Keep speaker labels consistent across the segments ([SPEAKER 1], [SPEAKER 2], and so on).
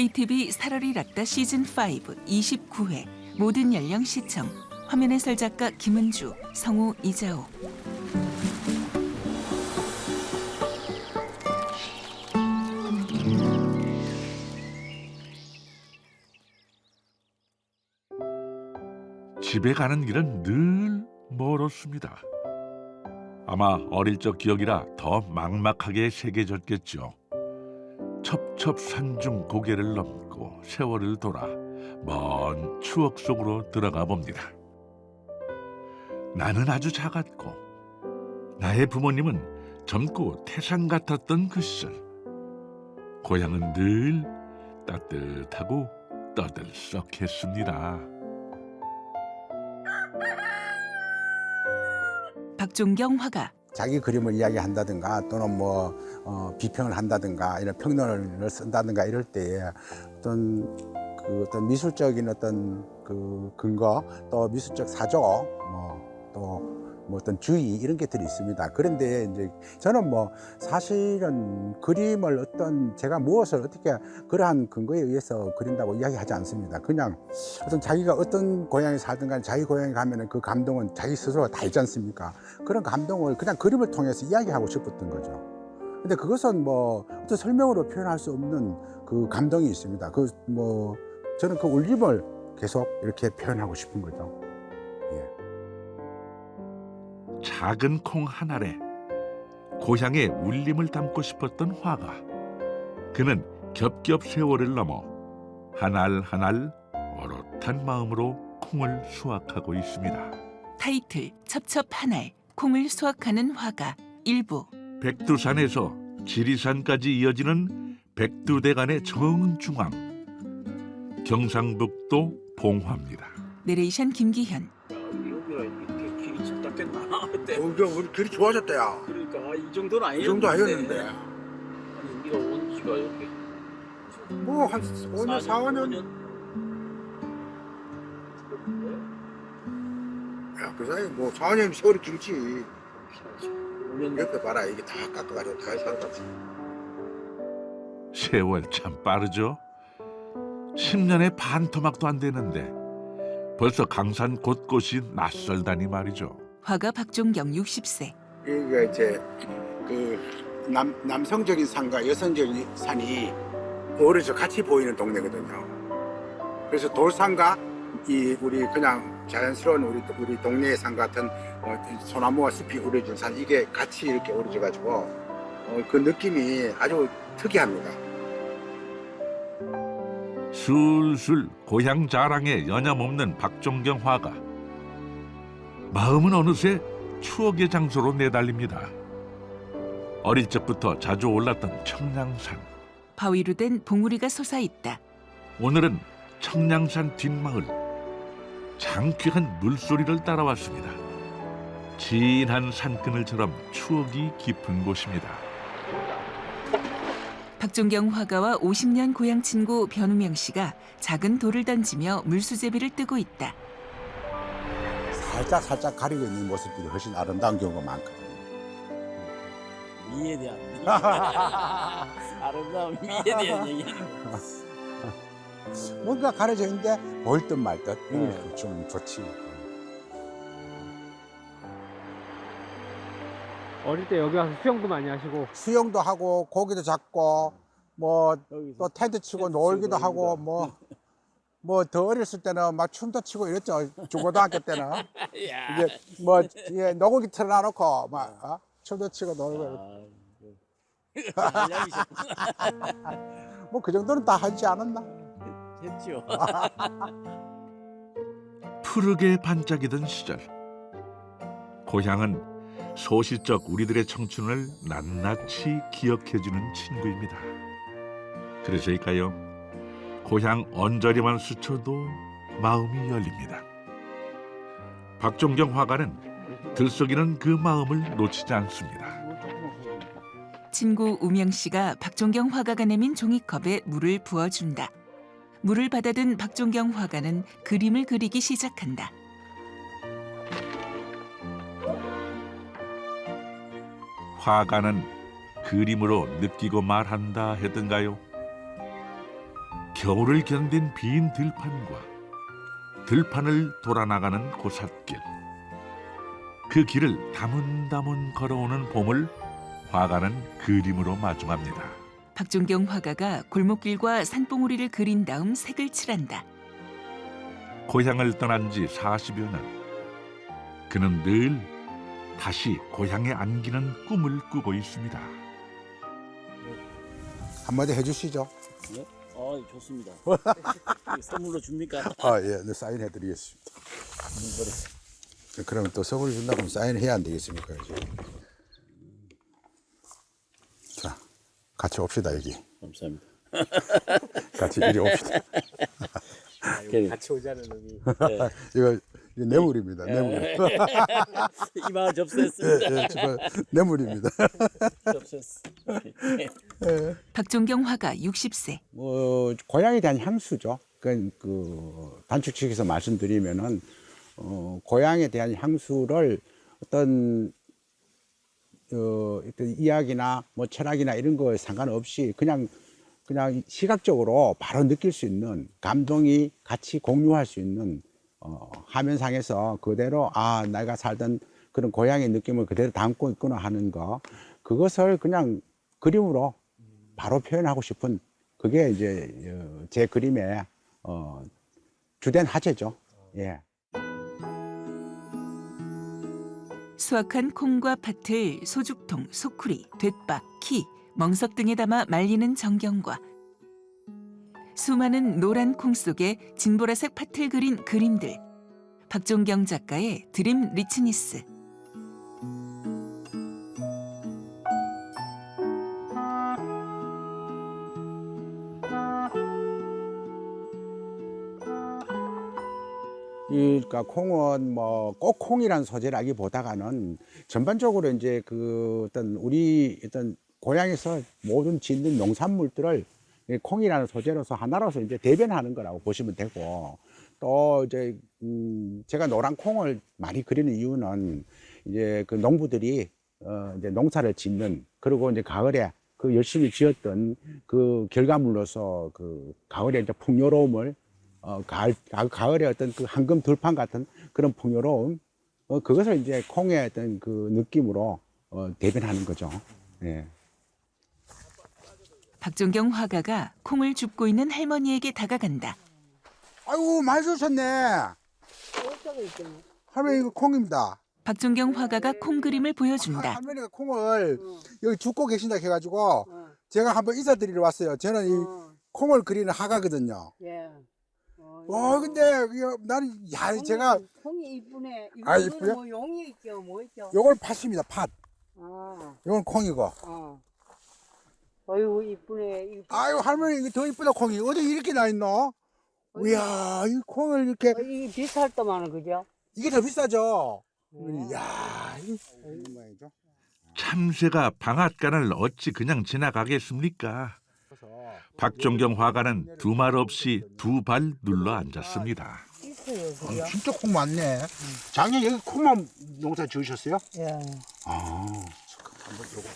[SPEAKER 1] KTV 살얼이 락다 시즌 5 29회 모든 연령 시청 화면 해설 작가 김은주, 성우 이자호
[SPEAKER 2] 집에 가는 길은 늘 멀었습니다. 아마 어릴 적 기억이라 더 막막하게 새겨졌겠죠. 첩첩산중 고개를 넘고 세월을 돌아 먼 추억 속으로 들어가 봅니다. 나는 아주 작았고 나의 부모님은 젊고 태산 같았던 그 시절 고향은 늘 따뜻하고 떠들썩했습니다.
[SPEAKER 1] 박종경 화가
[SPEAKER 3] 자기 그림을 이야기한다든가 또는 뭐 어, 비평을 한다든가 이런 평론을 쓴다든가 이럴 때 어떤 그 어떤 미술적인 어떤 그 근거 또 미술적 사조 뭐또 뭐 어떤 주의 이런 게들이 있습니다. 그런데 이제 저는 뭐 사실은 그림을 어떤 제가 무엇을 어떻게 그러한 근거에 의해서 그린다고 이야기하지 않습니다. 그냥 어떤 자기가 어떤 고향에 살든 간에 자기 고향에 가면은 그 감동은 자기 스스로가 다 있지 않습니까? 그런 감동을 그냥 그림을 통해서 이야기하고 싶었던 거죠. 근데 그것은 뭐 어떤 설명으로 표현할 수 없는 그 감동이 있습니다. 그 뭐 저는 그 울림을 계속 이렇게 표현하고 싶은 거죠.
[SPEAKER 2] 작은 콩 한 알에 고향의 울림을 담고 싶었던 화가 그는 겹겹 세월을 넘어 한 알 한 알 어롯한 마음으로 콩을 수확하고 있습니다.
[SPEAKER 1] 타이틀 첩첩 하날 콩을 수확하는 화가 일부
[SPEAKER 2] 백두산에서 지리산까지 이어지는 백두대간의 정중앙 경상북도 봉화입니다.
[SPEAKER 1] 내레이션 김기현
[SPEAKER 4] 여기가 이렇게 길이 쳤 다겠나 그때
[SPEAKER 3] 우리 우리 길이 좋아졌대요.
[SPEAKER 4] 그러니까 이 정도는 아니었는데
[SPEAKER 3] 이 정도 아니었는데.
[SPEAKER 4] 아니 우리가 온 지가 이렇게
[SPEAKER 3] 뭐 한 5년, 4, 5년 야, 그 사이 뭐 4년 세월이 길지.
[SPEAKER 4] 5년
[SPEAKER 3] 옆에 봐라 이게 다 깎아가지고 다 살았지.
[SPEAKER 2] 세월 참 빠르죠. 10년의 반 토막도 안 되는데 벌써 강산 곳곳이 낯설다니 말이죠.
[SPEAKER 1] 화가 박종경 60세
[SPEAKER 3] 여기가 이제 그 남, 남성적인 산과 여성적인 산이 어우러져 같이 보이는 동네거든요. 그래서 돌산과 이 우리 그냥 자연스러운 우리 우리 동네의 산 같은 어, 소나무와 숲이 우러진 산 이게 같이 이렇게 어우러져 가지고 어, 그 느낌이 아주 특이합니다.
[SPEAKER 2] 술술 고향 자랑에 여념없는 박종경 화가 마음은 어느새 추억의 장소로 내달립니다. 어릴 적부터 자주 올랐던 청량산
[SPEAKER 1] 바위로 된 봉우리가 솟아있다
[SPEAKER 2] 오늘은 청량산 뒷마을 장쾌한 물소리를 따라왔습니다. 진한 산그늘처럼 추억이 깊은 곳입니다.
[SPEAKER 1] 박종경 화가와 50년 고향 친구 변우명 씨가 작은 돌을 던지며 물수제비를 뜨고 있다
[SPEAKER 3] 살짝 살짝 가리고 있는 모습들이 훨씬 아름다운 경우가 많거든요.
[SPEAKER 4] 미에 대한 아름다운 미에 대한 얘기하는 거
[SPEAKER 3] 뭔가 가려져 있는데 보일 듯 말 듯.
[SPEAKER 4] 네.
[SPEAKER 3] 음, 좀 좋지.
[SPEAKER 5] 어릴 때 여기 와서 수영도 많이 하시고
[SPEAKER 3] 수영도 하고 고기도 잡고 뭐 또
[SPEAKER 4] 여기서
[SPEAKER 3] 텐트 치고
[SPEAKER 4] 텐트
[SPEAKER 3] 놀기도
[SPEAKER 4] 치고
[SPEAKER 3] 하고
[SPEAKER 4] 놀기도
[SPEAKER 3] 뭐 뭐 더 어렸을 때는 막 춤도 추고 이랬죠 중고등학교 때는
[SPEAKER 4] 야.
[SPEAKER 3] 이제 뭐 예, 노고기 틀어놔놓고 막 어? 춤도 치고 놀고
[SPEAKER 4] 아.
[SPEAKER 3] 뭐그 정도는 다 하지 않았나
[SPEAKER 4] 했죠.
[SPEAKER 2] 푸르게 반짝이던 시절 고향은 소시적 우리들의 청춘을 낱낱이 기억해주는 친구입니다. 그래서일까요? 고향 언저리만 스쳐도 마음이 열립니다. 박종경 화가는 들썩이는 그 마음을 놓치지 않습니다.
[SPEAKER 1] 친구 우명 씨가 박종경 화가가 내민 종이컵에 물을 부어준다. 물을 받아든 박종경 화가는 그림을 그리기 시작한다.
[SPEAKER 2] 화가는 그림으로 느끼고 말한다 했던가요? 겨울을 견딘 빈 들판과 들판을 돌아나가는 고삿길 그 길을 다문다문 걸어오는 봄을 화가는 그림으로 마중합니다.
[SPEAKER 1] 박종경 화가가 골목길과 산봉우리를 그린 다음 색을 칠한다.
[SPEAKER 2] 고향을 떠난 지 40여 년. 그는 늘 다시 고향에 안기는 꿈을 꾸고 있습니다.
[SPEAKER 3] 한마디 해주시죠.
[SPEAKER 4] 네? 아 좋습니다. 선물로 줍니까?
[SPEAKER 3] 아, 예, 네, 사인해드리겠습니다. 그러면 또 선물 준다고 하면 사인해야 안 되겠습니까? 이제. 자, 같이 옵시다, 여기.
[SPEAKER 4] 감사합니다.
[SPEAKER 3] 같이 이리 옵시다.
[SPEAKER 4] 그,
[SPEAKER 5] 같이 오자는 의미.
[SPEAKER 3] 이거, 이거 뇌물입니다, 뇌물.
[SPEAKER 4] 이만 접수했습니다.
[SPEAKER 3] 예, 지금 뇌물입니다.
[SPEAKER 4] 접수했어.
[SPEAKER 1] 박종경 화가 60세.
[SPEAKER 3] 뭐 고향에 대한 향수죠. 그, 그 단축식에서 말씀드리면은 어, 고향에 대한 향수를 어떤 어, 어떤 이야기나 뭐 철학이나 이런 거에 상관없이 그냥 그냥 시각적으로 바로 느낄 수 있는 감동이 같이 공유할 수 있는 어, 화면상에서 그대로 아 내가 살던 그런 고향의 느낌을 그대로 담고 있구나 하는 거 그것을 그냥 그림으로 바로 표현하고 싶은 그게 이제 어, 제 그림의 어, 주된 화제죠. 예.
[SPEAKER 1] 수확한 콩과 팥을 소죽통, 소쿠리, 돛박, 키, 멍석 등에 담아 말리는 정경과 수많은 노란 콩 속에 진보라색 팥을 그린 그림들. 박종경 작가의 드림 리치니스.
[SPEAKER 3] 이, 그러니까 콩은 뭐 꼭 콩이란 소재라기보다가는 전반적으로 이제 그 어떤 우리 어떤 고향에서 모든 짓는 농산물들을 이 콩이라는 소재로서 하나로서 이제 대변하는 거라고 보시면 되고 또 이제 음 제가 노란 콩을 많이 그리는 이유는 이제 그 농부들이 어 이제 농사를 짓는 그리고 이제 가을에 그 열심히 지었던 그 결과물로서 그 가을에 이제 풍요로움을 어, 가을, 가- 가을의 어떤 그 황금 들판 같은 그런 풍요로움, 어, 그것을 이제 콩의 어떤 그 느낌으로 어, 대변하는 거죠. 예.
[SPEAKER 1] 박종경 화가가 콩을 줍고 있는 할머니에게 다가간다.
[SPEAKER 3] 아이고, 많이 주셨네. 할머니, 이거 콩입니다.
[SPEAKER 1] 박종경 화가가 콩 그림을
[SPEAKER 3] 하-
[SPEAKER 1] 보여준다.
[SPEAKER 3] 할머니가 콩을
[SPEAKER 6] 어,
[SPEAKER 3] 여기 줍고 계신다 해가지고
[SPEAKER 6] 어,
[SPEAKER 3] 제가 한번 인사드리러 왔어요. 저는 이
[SPEAKER 6] 어,
[SPEAKER 3] 콩을 그리는 하가거든요.
[SPEAKER 6] 예. 어,
[SPEAKER 3] 어, 근데 이거 나는, 야, 제가
[SPEAKER 6] 콩이 이쁘네.
[SPEAKER 3] 아,
[SPEAKER 6] 이거는
[SPEAKER 3] 이쁘요?
[SPEAKER 6] 뭐 용이 있죠, 뭐 있죠.
[SPEAKER 3] 요걸 팥입니다, 팥.
[SPEAKER 6] 아,
[SPEAKER 3] 요건 콩이고.
[SPEAKER 6] 어. 어이구 이쁘네. 이거
[SPEAKER 3] 아유, 할머니, 이거 더 이쁘다, 콩이. 어디 이렇게 나 있노? 이야, 이 콩을 이렇게,
[SPEAKER 6] 어, 이게 비쌀 때만은 그죠?
[SPEAKER 3] 이게 더 비싸죠?
[SPEAKER 6] 네.
[SPEAKER 3] 이야, 이 모양이죠?
[SPEAKER 2] 참새가 방앗간을 어찌 그냥 지나가겠습니까? 박종경 화가는 두 말 없이 두 발 눌러 앉았습니다.
[SPEAKER 6] 있어요, 그죠?
[SPEAKER 3] 아, 진짜 콩 많네. 작년 여기 콩만 농사 지으셨어요?
[SPEAKER 6] 예.
[SPEAKER 3] 아, 한번 요거.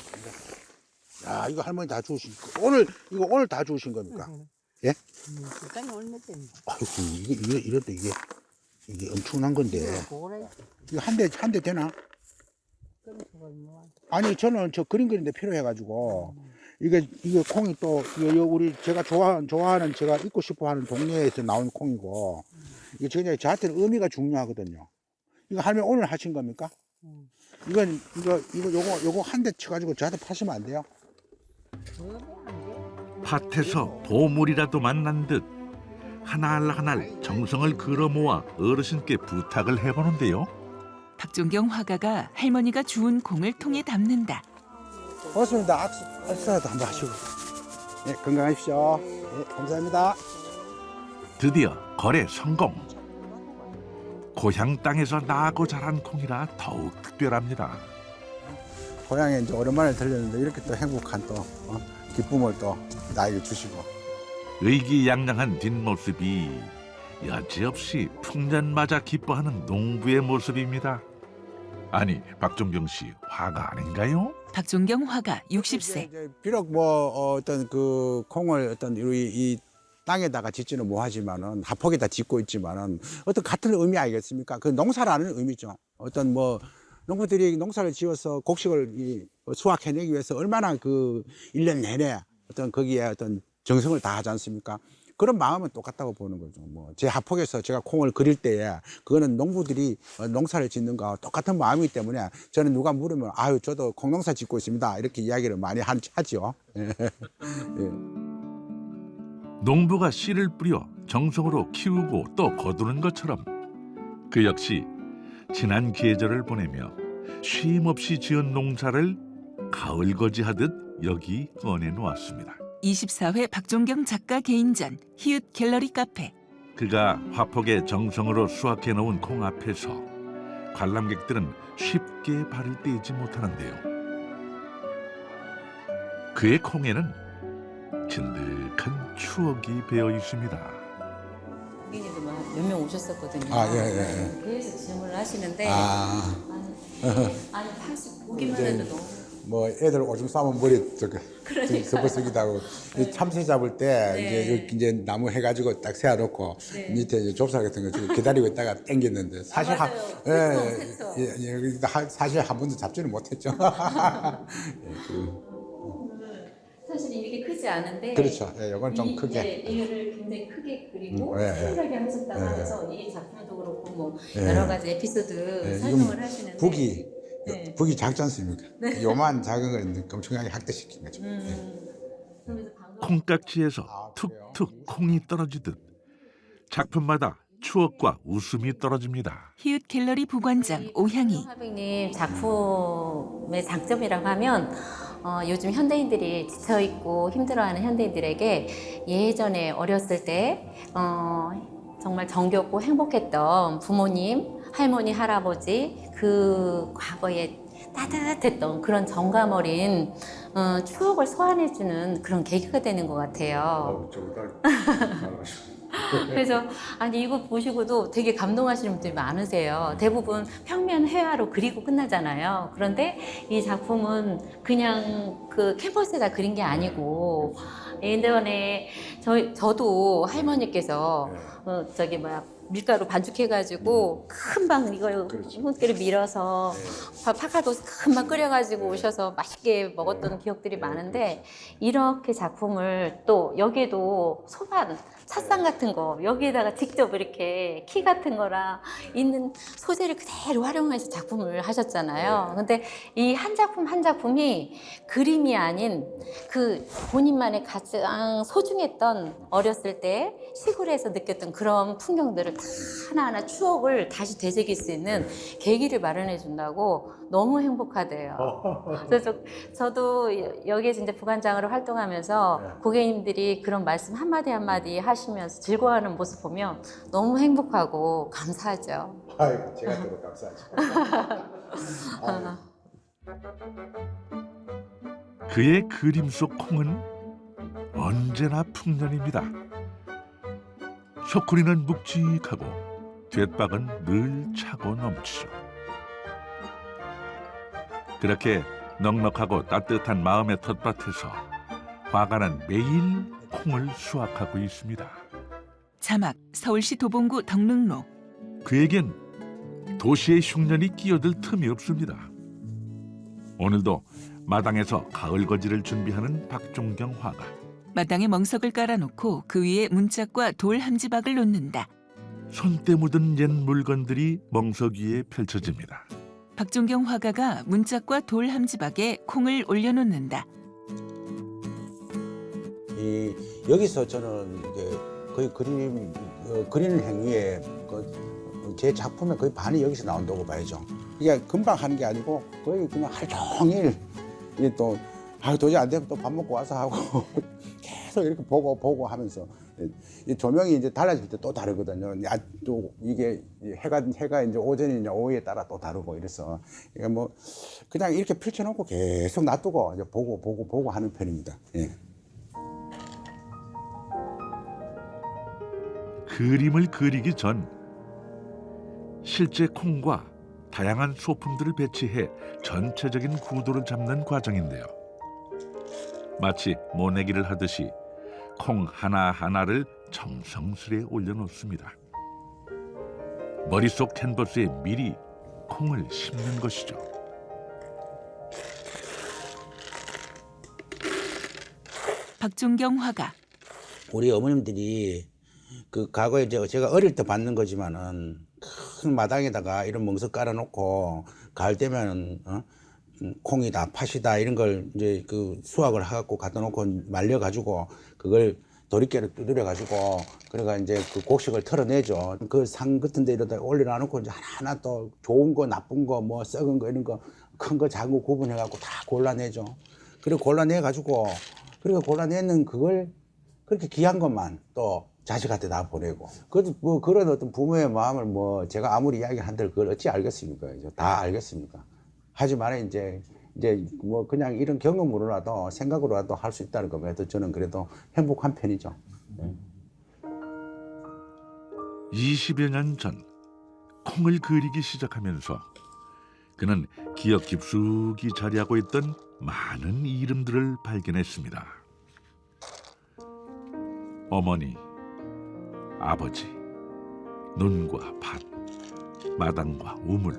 [SPEAKER 3] 야, 이거 할머니 다 주우신 거. 오늘 이거 오늘 다 주우신 겁니까? 예?
[SPEAKER 6] 음, 그까지 얼마 됐네.
[SPEAKER 3] 아이고, 이게 이게 이래도 이게 이게 엄청난 건데.
[SPEAKER 6] 그거래.
[SPEAKER 3] 이거 한 대 한 대 되나?
[SPEAKER 6] 그럼 뭐.
[SPEAKER 3] 아니 저는 저 그림 그리는데 필요해 가지고 이게 이게 콩이 또 이거 요 우리 제가 좋아하는 좋아하는 제가 입고 싶어하는 동네에서 나온 콩이고 이게 저희 저한테는 의미가 중요하거든요. 이거 할머니 오늘 하신 겁니까?
[SPEAKER 6] 음.
[SPEAKER 3] 이건 이거 이거 요거 요거 한 대 쳐가지고 저한테 파시면 안 돼요?
[SPEAKER 2] 밭에서 보물이라도 만난 듯 하나알 정성을 끌어 모아 어르신께 부탁을 해보는데요.
[SPEAKER 1] 박종경 화가가 할머니가 주운 콩을 통에 담는다.
[SPEAKER 3] 고맙습니다. 악수 악수라도 한번 하시고. 네 건강하십시오. 네 감사합니다.
[SPEAKER 2] 드디어 거래 성공. 고향 땅에서 나고 자란 콩이라 더욱 특별합니다.
[SPEAKER 3] 고향에 이제 오랜만에 들렸는데 이렇게 또 행복한 또 어, 기쁨을 또 나에게 주시고.
[SPEAKER 2] 의기양양한 뒷모습이 여지없이 풍년맞아 기뻐하는 농부의 모습입니다. 아니 박종경 씨 화가 아닌가요?
[SPEAKER 1] 박종경 화가
[SPEAKER 3] 이제
[SPEAKER 1] 60세.
[SPEAKER 3] 이제 비록 뭐 어, 어떤 그 콩을 어떤 우리 이 땅에다가 짓지는 뭐하지만은 하폭에다 짓고 있지만은 어떤 같은 의미 아니겠습니까? 그 농사라는 의미죠. 어떤 뭐 농부들이 농사를 지어서 곡식을 이 수확해내기 위해서 얼마나 그 일 년 내내 어떤 거기에 어떤 정성을 다하지 않습니까? 그런 마음은 똑같다고 보는 거죠. 뭐 제 하폭에서 제가 콩을 그릴 때에 그거는 농부들이 어, 농사를 짓는 거와 똑같은 마음이기 때문에 저는 누가 물으면 아유 저도 콩농사 짓고 있습니다 이렇게 이야기를 많이 하- 하죠. 예.
[SPEAKER 2] 농부가 씨를 뿌려 정성으로 키우고 또 거두는 것처럼 그 역시 지난 계절을 보내며 쉼 없이 지은 농사를 가을거지하듯 여기 꺼내 놓았습니다.
[SPEAKER 1] 24회 박종경 작가 개인전 히읗 갤러리 카페.
[SPEAKER 2] 그가 화폭에 정성으로 수확해 놓은 콩 앞에서 관람객들은 쉽게 발을 떼지 못하는데요. 그의 콩에는 진득한 추억이 배어 있습니다.
[SPEAKER 7] 고객님도 몇명 오셨었거든요.
[SPEAKER 3] 아, 예, 예, 예.
[SPEAKER 7] 그래서 질문을 하시는데
[SPEAKER 3] 아.
[SPEAKER 7] 아니, 아니 사실 보기만
[SPEAKER 3] 이제
[SPEAKER 7] 해도 너무
[SPEAKER 3] 뭐 애들 오줌 싸면 머리 저거
[SPEAKER 7] 그러니까요.
[SPEAKER 3] 섞어쓰기도 하고 이 참새 잡을 때
[SPEAKER 7] 네.
[SPEAKER 3] 이제 이제 나무 해가지고 딱 세워놓고
[SPEAKER 7] 네.
[SPEAKER 3] 밑에 이제 좁쌀 같은 거 주고 기다리고 있다가 땡겼는데 사실 한
[SPEAKER 7] 맞아요.
[SPEAKER 3] 예. 예, 예, 예, 하- 사실 한 번도 잡지는 못했죠. 예, 그,
[SPEAKER 7] 사실 이렇게 크지 않은데
[SPEAKER 3] 그렇죠. 예, 이건 좀
[SPEAKER 7] 이-
[SPEAKER 3] 크게.
[SPEAKER 7] 네, 이거를 굉장히 크게 그리고
[SPEAKER 3] 음, 예, 예.
[SPEAKER 7] 세밀하게 하셨다고
[SPEAKER 3] 예.
[SPEAKER 7] 하셔서 이 작품도 그렇고 뭐
[SPEAKER 3] 예.
[SPEAKER 7] 여러 가지 에피소드
[SPEAKER 3] 예,
[SPEAKER 7] 설명을 하시는데
[SPEAKER 3] 북이
[SPEAKER 7] 네.
[SPEAKER 3] 북이 작지 않습니까? 요만 작은 걸 엄청나게 학대시킨 거죠.
[SPEAKER 7] 음, 방금
[SPEAKER 2] 콩깍지에서
[SPEAKER 3] 아,
[SPEAKER 2] 툭툭 콩이 떨어지듯 작품마다 추억과 웃음이 떨어집니다.
[SPEAKER 1] 히읗 갤러리 부관장 오향이.
[SPEAKER 7] 하백님 작품의 장점이라고 하면 어, 요즘 현대인들이 지쳐 있고 힘들어하는 현대인들에게 예전에 어렸을 때 어, 정말 정겹고 행복했던 부모님, 할머니, 할아버지 그 과거에 따뜻했던 그런 정감 어린 어, 추억을 소환해주는 그런 계기가 되는 것 같아요. 그래서 아니 이거 보시고도 되게 감동하시는 분들이 많으세요. 대부분 평면 회화로 그리고 끝나잖아요. 그런데 이 작품은 그냥 그 캔버스에다 그린 게 아니고 예전에 저 저도 할머니께서 어, 저기 뭐야 밀가루 반죽해가지고 금방 이걸 손기를 밀어서 밥 파카도 금방 끓여가지고 오셔서 맛있게 먹었던 기억들이 많은데 이렇게 작품을 또 여기에도 소반 찻상 같은 거 여기에다가 직접 이렇게 키 같은 거랑 있는 소재를 그대로 활용해서 작품을 하셨잖아요. 근데 이 한 작품 한 작품이 그림이 아닌 그 본인만의 가장 소중했던 어렸을 때 시골에서 느꼈던 그런 풍경들을 다 하나하나 추억을 다시 되새길 수 있는 계기를 마련해 준다고 너무 행복하대요. 그래서 저도 여- 여기에 진짜 부관장으로 활동하면서 고객님들이 그런 말씀 한마디 한마디 하시면서 즐거워하는 모습 보면 너무 행복하고 감사하죠.
[SPEAKER 3] 아이고, 제가 더 감사하죠. 아유.
[SPEAKER 2] 그의 그림 속 콩은 언제나 풍년입니다. 소쿠리는 묵직하고 뒷박은 늘 차고 넘치죠. 그렇게 넉넉하고 따뜻한 마음의 텃밭에서 화가는 매일 콩을 수확하고 있습니다.
[SPEAKER 1] 자막 서울시 도봉구 덕릉로.
[SPEAKER 2] 그에겐 도시의 흉년이 끼어들 틈이 없습니다. 오늘도 마당에서 가을 거지를 준비하는 박종경 화가.
[SPEAKER 1] 마당에 멍석을 깔아놓고 그 위에 문짝과 돌 함지박을 놓는다.
[SPEAKER 2] 손때 묻은 옛 물건들이 멍석 위에 펼쳐집니다.
[SPEAKER 1] 박종경 화가가 문짝과 돌 함지박에 콩을 올려놓는다.
[SPEAKER 3] 이 여기서 저는 이제 거의 그림 어, 그리는 행위에 그 제 작품의 거의 반이 여기서 나온다고 봐야죠. 이게 금방 하는 게 아니고 거의 그냥 하루 종일 이게 또 아, 도저히 안 되면 또 밥 먹고 와서 하고 계속 이렇게 보고 보고 하면서 이 조명이 이제 달라질 때 또 다르거든요. 야, 또 이게 해가 해가 이제 오전이냐 오후에 따라 또 다르고 이래서 이게 뭐 그냥 이렇게 펼쳐놓고 계속 놔두고 이제 보고 보고 보고 하는 편입니다. 예.
[SPEAKER 2] 그림을 그리기 전 실제 콩과 다양한 소품들을 배치해 전체적인 구도를 잡는 과정인데요. 마치 모내기를 하듯이 콩 하나하나를 정성스레 올려놓습니다. 머릿속 캔버스에 미리 콩을 심는 것이죠.
[SPEAKER 1] 박종경 화가
[SPEAKER 3] 우리 어머님들이 그 과거에 저 제가 어릴 때 받는 거지만은 큰 마당에다가 이런 멍석 깔아놓고 가을 되면은 어? 음, 콩이다 팥이다 이런 걸 이제 그 수확을 해갖고 갖다 놓고 말려가지고 그걸 도리깨로 두드려 가지고 그래가 이제 그 곡식을 털어내죠. 그 상 같은 데 이러다 올려놔놓고 이제 하나하나 또 좋은 거 나쁜 거 뭐 썩은 거 이런 거 큰 거 작은 거 구분해 갖고 다 골라내죠. 그리고 골라내 가지고 그리고 골라내는 그걸 그렇게 귀한 것만 또 자식한테 다 보내고 그래도 뭐 그런 어떤 부모의 마음을 뭐 제가 아무리 이야기한들 그걸 어찌 알겠습니까 다 알겠습니까 하지만 이제 이제 뭐 그냥 이런 경험으로라도 생각으로라도 할 수 있다는 거면 저는 그래도 행복한 편이죠
[SPEAKER 2] 20여 년 전 콩을 그리기 시작하면서 그는 기억 깊숙이 자리하고 있던 많은 이름들을 발견했습니다. 어머니, 아버지, 눈과 밭, 마당과 우물,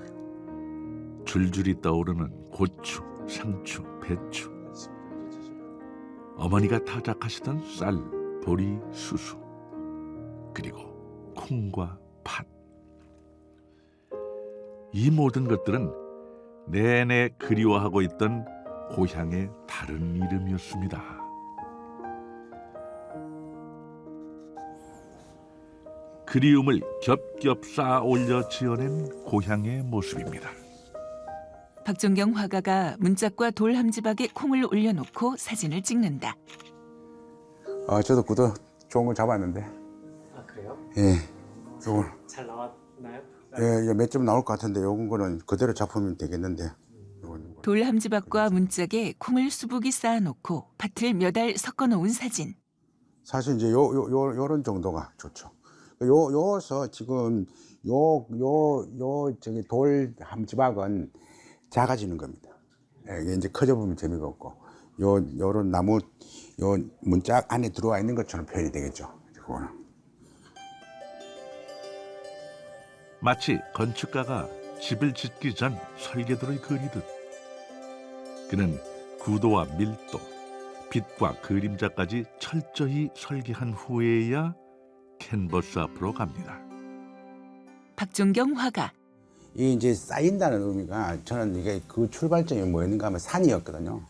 [SPEAKER 2] 줄줄이 떠오르는 고추, 상추, 배추, 어머니가 타작하시던 쌀, 보리, 수수, 그리고 콩과 팥. 이 모든 것들은 내내 그리워하고 있던 고향의 다른 이름이었습니다. 그리움을 겹겹 쌓아 올려 지어낸 고향의 모습입니다.
[SPEAKER 1] 박종경 화가가 문짝과 돌 함지박에 콩을 올려놓고 사진을 찍는다.
[SPEAKER 3] 어, 저도 구도 좋은 걸 잡았는데
[SPEAKER 5] 아 그래요?
[SPEAKER 3] 예 요건
[SPEAKER 5] 잘 나왔나요?
[SPEAKER 3] 예, 이제 몇점 나올 것 같은데 요건 거는 그대로 작품이 되겠는데 요건
[SPEAKER 1] 돌 함지박과 문짝에 콩을 수북이 쌓아놓고 밭을 몇 알 섞어놓은 사진.
[SPEAKER 3] 사실 이제 요, 요, 요, 요런 정도가 좋죠. 요, 요서 지금 요, 요, 요, 저기 돌 함지박은 작아지는 겁니다. 예, 이게 이제 커져 보면 재미가 없고, 요, 요런 나무, 요 문짝 안에 들어와 있는 것처럼 표현이 되겠죠. 그거는.
[SPEAKER 2] 마치 건축가가 집을 짓기 전 설계도를 그리듯 그는 구도와 밀도, 빛과 그림자까지 철저히 설계한 후에야 캔버스 앞으로 갑니다.
[SPEAKER 1] 박종경 화가
[SPEAKER 3] 이 이제 쌓인다는 의미가 저는 이게 그 출발점이 뭐였는가 하면 산이었거든요.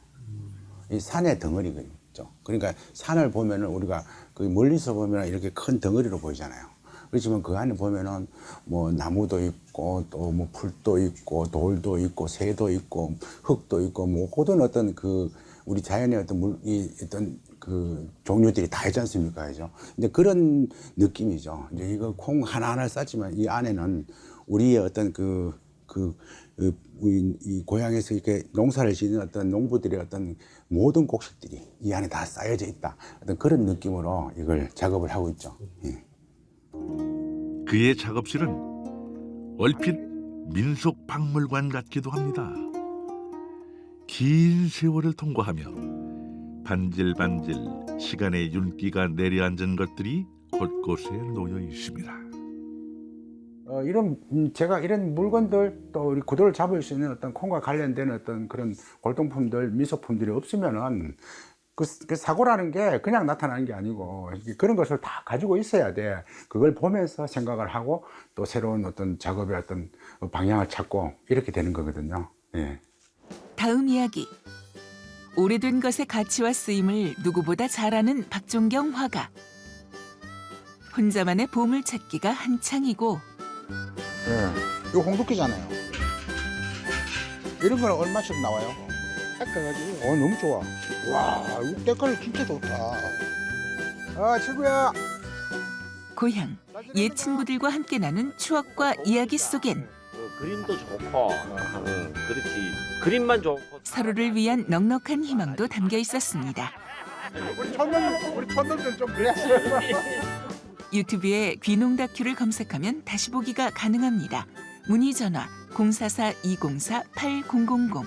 [SPEAKER 3] 이 산의 덩어리가 있죠. 그러니까 산을 보면은 우리가 그 멀리서 보면 이렇게 큰 덩어리로 보이잖아요. 그렇지만 그 안에 보면은 뭐 나무도 있고 또 뭐 풀도 있고 돌도 있고 새도 있고 흙도 있고 뭐 모든 어떤 그 우리 자연의 어떤 물, 이 어떤 그 종류들이 다 있지 않습니까? 그죠? 이제 그런 느낌이죠. 이제 이거 콩 하나하나 쌓지만 이 안에는 우리의 어떤 그, 그, 그 이 고향에서 이렇게 농사를 짓는 어떤 농부들의 어떤 모든 곡식들이 이 안에 다 쌓여져 있다. 어떤 그런 느낌으로 이걸 작업을 하고 있죠. 예.
[SPEAKER 2] 그의 작업실은 얼핏 민속 박물관 같기도 합니다. 긴 세월을 통과하며 반질반질 시간의 윤기가 내려앉은 것들이 곳곳에 놓여 있습니다.
[SPEAKER 3] 어, 이런 음, 제가 이런 물건들 또 우리 구도를 잡을 수 있는 어떤 콩과 관련된 어떤 그런 골동품들 미소품들이 없으면은 그, 그 사고라는 게 그냥 나타나는 게 아니고 그런 것을 다 가지고 있어야 돼. 그걸 보면서 생각을 하고 또 새로운 어떤 작업의 어떤 방향을 찾고 이렇게 되는 거거든요. 예.
[SPEAKER 1] 다음 이야기. 오래된 것의 가치와 쓰임을 누구보다 잘 아는 박종경 화가. 혼자만의 보물 찾기가 한창이고
[SPEAKER 3] 예. 이거 홍두깨잖아요. 이런 거는 얼마씩 나와요?
[SPEAKER 6] 깎아가지고.
[SPEAKER 3] 어, 너무 좋아. 와, 이거 때깔 진짜 좋다. 아, 친구야.
[SPEAKER 1] 고향 옛 친구들과 함께 나눈 추억과 이야기 속엔
[SPEAKER 4] 어, 그림도 좋고, 응, 그렇지. 그림만 좋고.
[SPEAKER 1] 서로를 위한 넉넉한 희망도 담겨 있었습니다.
[SPEAKER 3] 우리 촌놈, 우리 촌놈들 좀 그래야지.
[SPEAKER 1] 유튜브에 귀농 다큐를 검색하면 다시 보기가 가능합니다. 문의 전화 044-204-8000